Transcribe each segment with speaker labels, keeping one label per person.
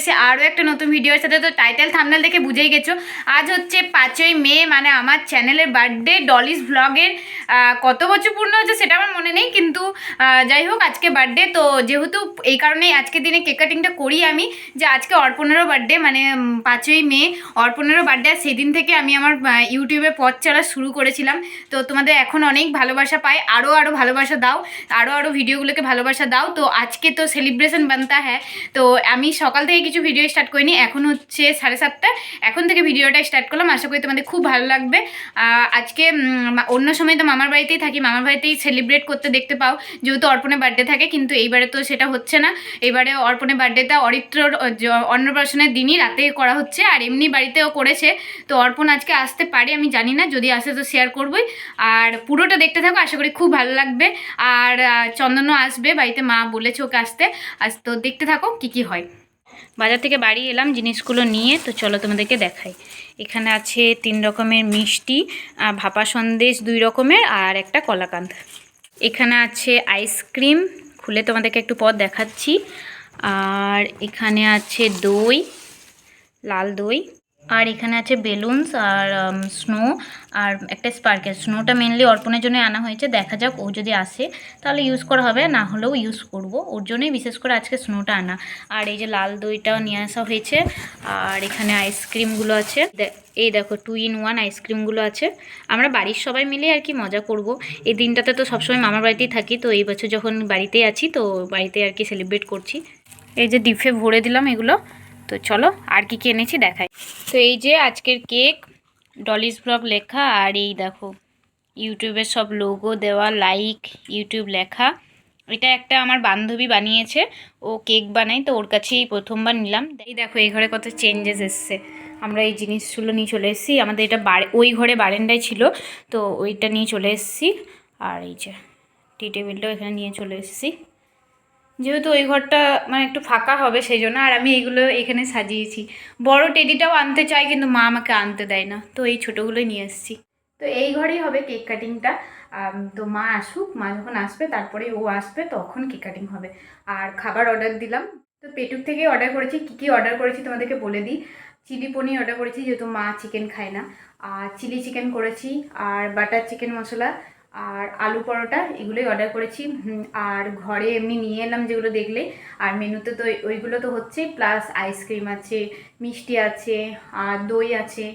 Speaker 1: এসেছি আরও একটা নতুন ভিডিওর সাথে। তো টাইটেল থামনেল দেখে বুঝেই গেছো। আজ হচ্ছে পাঁচই মে মানে আমার চ্যানেলের বার্থডে ডলিস ব্লগের কত বছর পূর্ণ হচ্ছে সেটা আমার মনে নেই, কিন্তু যাই হোক, আজকে বার্থডে তো যেহেতু এই কারণেই আজকের দিনে কেক কাটিংটা করি আমি, যে আজকে অর্পণেরও বার্থডে মানে পাঁচই মে, অর্পণেরও বার্থডে আর সেদিন থেকে আমি আমার ইউটিউবে পথ চলা শুরু করেছিলাম। তো তোমাদের এখন অনেক ভালোবাসা পাই আরও আরও ভালোবাসা দাও আরও আরও ভিডিওগুলোকে ভালোবাসা দাও। তো আজকে তো সেলিব্রেশন বানতা হ্যাঁ তো আমি সকাল থেকে কিছু ভিডিও স্টার্ট করিনি, এখন হচ্ছে সাড়ে সাতটা। এখন থেকে ভিডিওটা স্টার্ট করলাম, আশা করি তোমাদের খুব ভালো লাগবে। আজকে অন্য সময় তো মামার বাড়িতেই থাকি, মামার বাড়িতেই সেলিব্রেট করতে দেখতে পাও। যেহেতু অর্পণের বার্থডে থাকে, কিন্তু এইবারে তো সেটা হচ্ছে না। এবারে অর্পণের বার্থডেটা অরিত্রর অন্নপ্রাশনের দিনই রাতে করা হচ্ছে, আর এমনি বাড়িতেও করেছে। তো অর্পণ আজকে আসতে পারে, আমি জানি না, যদি আসে তো শেয়ার করবই। আর পুরোটা দেখতে থাকো, আশা করি খুব ভালো লাগবে। আর চন্দনও আসবে, বাড়িতে মা বলেছে ওকে আসতে। আজ তো দেখতে থাকো, কি কি হয়। বাজার থেকে বাড়ি এলাম, জিনিসগুলো নিয়ে, তো চলো তোমাদেরকে দেখাই। এখানে আছে তিন রকমের মিষ্টি ভাপা সন্দেশ দুই রকমের আর একটা কলাকান্ত এখানে আছে আইসক্রিম, খুলে তোমাদেরকে একটু পর দেখাচ্ছি। আর এখানে আছে দই, লাল দই। আর এখানে আছে বেলুনস আর স্নো আর একটা স্পার্কেল স্নোটা মেনলি অর্পণের জন্য আনা হয়েছে। দেখা যাক, ও যদি আসে, তাহলে ইউজ করা হবে। না হলেও ইউজ করব। ওর জন্যই বিশেষ করে আজকে স্নোটা আনা। আর এই যে লাল দইটাও নিয়ে আসা হয়েছে, আর এখানে আইসক্রিমগুলো আছে। এই দেখো টু ইন ওয়ান আইসক্রিমগুলো আছে। আমরা বাড়ির সবাই মিলে আর কি মজা করব। এই দিনটাতে তো সবসময় মামার বাড়িতেই থাকি, তো এই বছর যখন বাড়িতেই আছি, তো বাড়িতে আর কি সেলিব্রেট করছি। এই যে ডিফে ভরে দিলাম এগুলো। তো চলো আর কি কি এনেছি দেখাই। তো এই যে আজকের কেক, ডলিস ব্লগ লেখা আর এই দেখো ইউটিউবের সব লোগো দেওয়া লাইক ইউটিউব লেখা। এটা একটা আমার বান্ধবী বানিয়েছে, ও কেক বানায়, তো ওর কাছেই প্রথমবার নিলাম। এই দেখো, এই ঘরে কত চেঞ্জেস এসছে। আমরা এই জিনিসগুলো নিয়ে চলে এসেছি। আমাদের এটা ওই ঘরে বারেন্ডায় ছিল, তো ওইটা নিয়ে চলে এসেছি। আর এই যে টি টেবিলটাও এখানে নিয়ে চলে এসেছি। যেহেতু ওই ঘরটা মানে একটু ফাঁকা হবে সেই জন্য, আর আমি এইগুলো এখানে সাজিয়েছি। বড় টেডিটাও আনতে চাই, কিন্তু মা আমাকে আনতে দেয় না, তো এই ছোটোগুলোই নিয়ে এসেছি। তো এই ঘরেই হবে কেক কাটিংটা। তো মা আসুক, মা যখন আসবে, তারপরে ও আসবে, তখন কেক কাটিং হবে। আর খাবার অর্ডার দিলাম। তো পেটুক থেকে অর্ডার করেছি। কী কী অর্ডার করেছি তোমাদেরকে বলে দিই। চিলি পনির অর্ডার করেছি, যেহেতু মা চিকেন খায় না। আর চিলি চিকেন করেছি, আর বাটার চিকেন মশলা আর আলু পরোটা, এগুলোই অর্ডার করেছি। আর ঘরে এমনি নিয়ে এলাম যেগুলো দেখলে। আর মেনুতে তো ওইগুলো তো হচ্ছে প্লাস আইসক্রিম আছে, মিষ্টি আছে, আর দই আছে,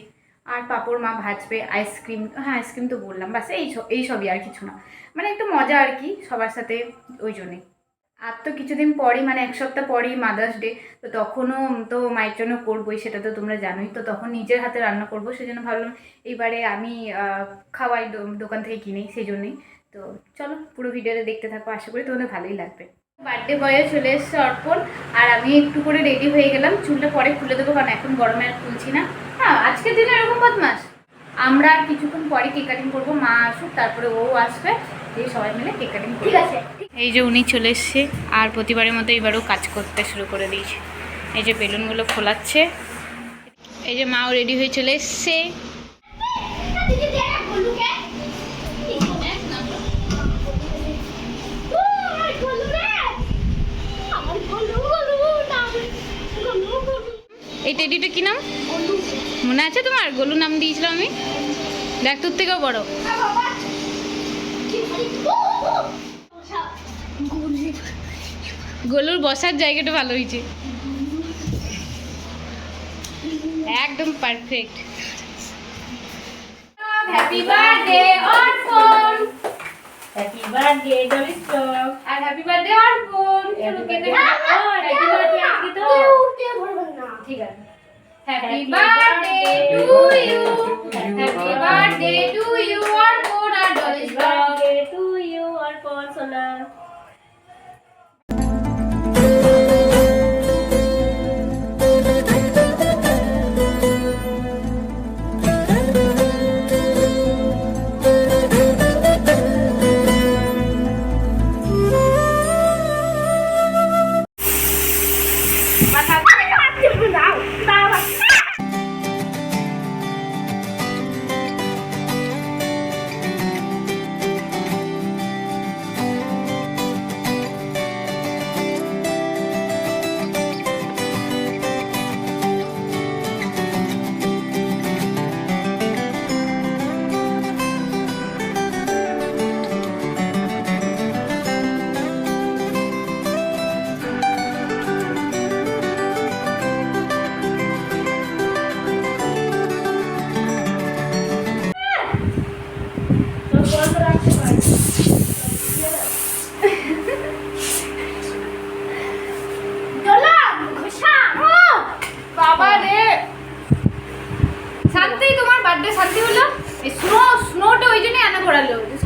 Speaker 1: আর পাঁপড় মা ভাজবে আইসক্রিম হ্যাঁ আইসক্রিম তো বললাম। বাস এই এই সবই আর কিছু না। মানে একটু মজা আর কি সবার সাথে ওই জন্যে আর তো কিছুদিন পরই মানে এক সপ্তাহ পরই মাদার্স ডে তো তখনও তো মায়ের জন্য করবোই, সেটা তো তোমরা জানোই। তো তখন নিজের হাতে রান্না করব, সেজন্য ভাবলাম এইবারে আমি খাওয়াই দোকান থেকে কিনি সেই জন্যই তো চলো, পুরো ভিডিওটা দেখতে থাকো, আশা করি তোমাদের ভালোই লাগবে। বার্থডে বয়ে চলে এসছে অর্পণ, আর আমি একটু করে রেডি হয়ে গেলাম, চুলটা পরে খুলে দেবো, কারণ এখন গরমে আর খুলছি না। হ্যাঁ আজকের দিনে এরকম বদমাস আমরা কিছুক্ষণ পরে কেক কাটিং করব, মা আসুক, তারপরে ও আসবে। দিয়ে সবাই মিলে কেক কাটিং ঠিক আছে। এই যে উনি চলে এসছে আর প্রতিবারের মতো এবারও কাজ করতে শুরু করে দিয়েছে। এই যে বেলুনগুলো খোলাচ্ছে এই যে মাও রেডি হয়ে চলে এসছে। এই টেডিটা কি নাম? মনে আছে তোমার? গোলু নাম দিয়েছিলাম আমি। দেখ তোর থেকেও বড়। গোলুর বসার জায়গাটা ভালো হয়েছে। একদম perfect happy birthday Arpan
Speaker 2: happy birthday
Speaker 1: আর হ্যাপি বার্থডে অর্পণ চলো কেটে
Speaker 2: হ্যাপি বার্থডে আজকে তো
Speaker 1: ঠিক আছে happy birthday to you happy birthday to you Arpan R Dolly's না। মাথা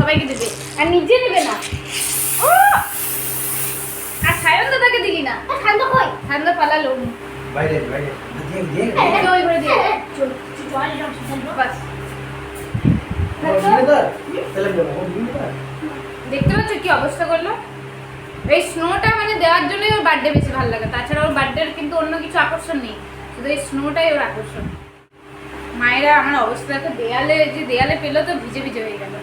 Speaker 1: সবাইকে দেবে। আর নিজে নেবে না। ও! আর সায়ন দাদাকে দিলি না?
Speaker 3: ঠান্ডা কই?
Speaker 1: ঠান্ডা পালালো।
Speaker 4: বাইরে বাইরে। দিয়ে দিয়ে
Speaker 1: ওই করে দিয়ে।
Speaker 3: চল চল চল
Speaker 1: বাস।
Speaker 4: তাহলে যাব দিনটা
Speaker 1: দেখতে পাচ্ছ কি অবস্থা করল? এই স্নোটা মানে দেওয়ার জন্যই ওর বার্থডে বেশি ভালো লাগে। তাছাড়া ওর বার্থডের কিন্তু অন্য কিছু আকর্ষণ নেই। শুধু এই স্নোটাই ওর আকর্ষণ। মায়েরা আমার অবস্থা দেখো দেয়ালে যে দেয়ালে পেল তো ভিজে ভিজে হয়ে গেল।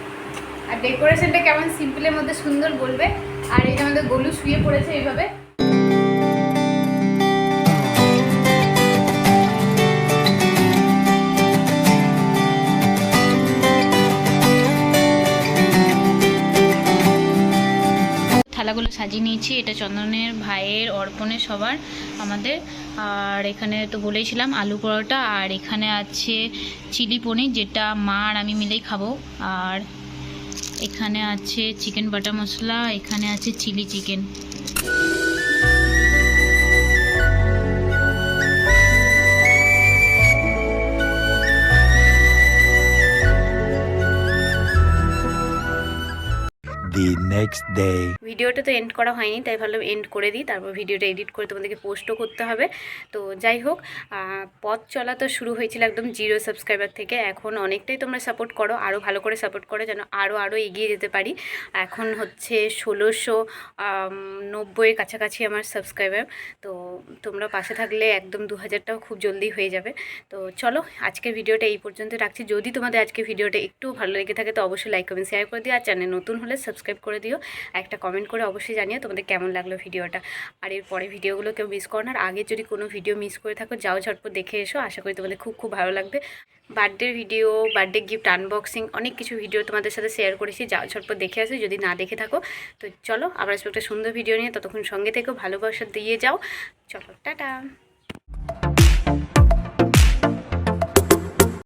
Speaker 1: আর ডেকোরেশনটা কেমন সিম্পলের মধ্যে সুন্দর বলবে। আর এই যে আমাদের গলু শুয়ে পড়েছে এইভাবে। থালাগুলো সাজিয়ে নিয়েছি। এটা চন্দনের ভাইয়ের অর্পণের সবার আমাদের। আর এখানে তো বলেছিলাম আলু পরোটা। আর এখানে আছে চিলি পনির, যেটা মা আর আমি মিলেই খাব। আর এখানে আছে চিকেন বাটা মশলা এখানে আছে chilli chicken
Speaker 5: the next day.
Speaker 1: ভিডিওটা তো এন্ড করা হয়নি, তাই ভাবলাম এন্ড করে দিই, তারপর ভিডিওটা এডিট করে তোমাদেরকে পোস্টও করতে হবে। তো যাই হোক পথ চলা তো শুরু হয়েছিল একদম জিরো সাবস্ক্রাইবার থেকে, এখন অনেকটাই তোমরা সাপোর্ট করো আরও ভালো করে সাপোর্ট করো, যেন আরও আরও এগিয়ে যেতে পারি। এখন হচ্ছে ষোলোশো নব্বইয়ের কাছাকাছি আমার সাবস্ক্রাইবার তো তোমরা পাশে থাকলে একদম দু হাজারটাও খুব জলদি হয়ে যাবে। তো চলো, আজকের ভিডিওটা এই পর্যন্ত রাখছি। যদি তোমাদের আজকে ভিডিওটা একটু ভালো লেগে থাকে, তো অবশ্যই লাইক কমেন্ট শেয়ার করে দিও, আর চ্যানেল নতুন হলে সাবস্ক্রাইব করে দিও। একটা কমেন্ট করে অবশ্যই জানিও তোমাদের কেমন লাগল ভিডিওটা। আর এর পরে ভিডিওগুলো কেউ মিস করো না। আর আগে যদি কোনো ভিডিও মিস করে থাকো, যাও ঝটপট দেখে এসো। আশা করি তোমাদের খুব খুব ভালো লাগবে। বার্থডের ভিডিও বার্থডে গিফট আনবক্সিং অনেক কিছু ভিডিও তোমাদের সাথে শেয়ার করেছি। যাও ঝটপট দেখে আসো। যদি না দেখে থাকো, তো চলো আবার আসব একটা সুন্দর ভিডিও নিয়ে। ততক্ষণ সঙ্গে থেকেও ভালোবাসা দিয়ে যাও। চলো, টাটা।